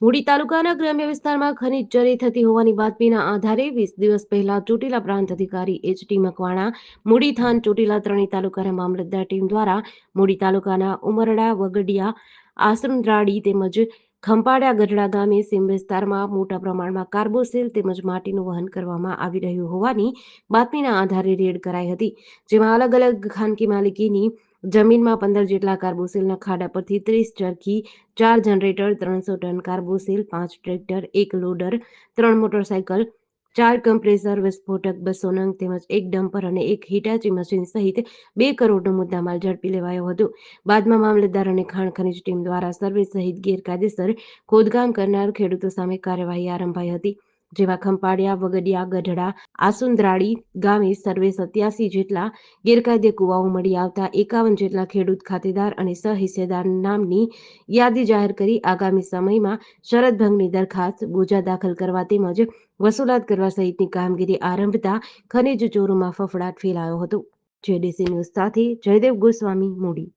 મૂડી તાલુકાના ગ્રામ્ય વિસ્તારમાં ખનીજ ચોરી થતી હોવાની બાતમીના આધારે વીસ દિવસ પહેલા ચોટીલા પ્રાંત અધિકારી એચ ટી મકવાણા, મૂડી થાન ચોટીલા ત્રણેય તાલુકાના મામલતદાર ટીમ દ્વારા મૂડી તાલુકાના ઉમરડા, વગડિયા આસરંદ્રાડી તેમજ ખંપાડા ગઢડા ગામે સીમ વિસ્તારમાં મોટા પ્રમાણમાં કાર્બોસેલ તેમજ માટીનું વહન કરવામાં આવી રહ્યું હોવાની બાતમીના આધારે રેડ કરાઈ હતી, જેમાં અલગ અલગ ખાનગી માલિકીની જમીનમાં પંદર જેટલા કાર્બોસેલના ખાડા પરથી ત્રીસ ચરખી, ચાર જનરેટર, ત્રણસો ટન કાર્બોસેલ, પાંચ ટ્રેક્ટર, એક લોડર, ત્રણ મોટરસાયકલ, ચાર કમ્પ્રેસર, વિસ્ફોટક, બસો નંગ તેમજ એક ડમ્પર અને એક હિટાચી મશીન સહિત બે કરોડનો મુદ્દામાલ ઝડપી લેવાયો હતો. બાદમાં મામલતદાર અને ખાણ ખનીજ ટીમ દ્વારા સર્વે સહિત ગેરકાયદેસર ખોદકામ કરનાર ખેડૂતો સામે કાર્યવાહી આરંભાઈ હતી. જેવા ખંપાળિયા, વગડિયા, ગઢડા આસુંદરાળી ગામે સર્વે સત્યાસી જેટલા ગેરકાયદે કુવાઓ મળી આવતા એકાવન જેટલા ખેડૂત ખાતેદાર અને સહિસ્સેદાર નામની યાદી જાહેર કરી આગામી સમયમાં શરદભંગની દરખાસ્ત બોજા દાખલ કરવા તેમજ વસૂલાત કરવા સહિતની કામગીરી આરંભતા ખનીજ ચોરોમાં ફફડાટ ફેલાયો હતો. જેડીસી ન્યૂઝ સાથે જયદેવ ગોસ્વામી, મૂડી.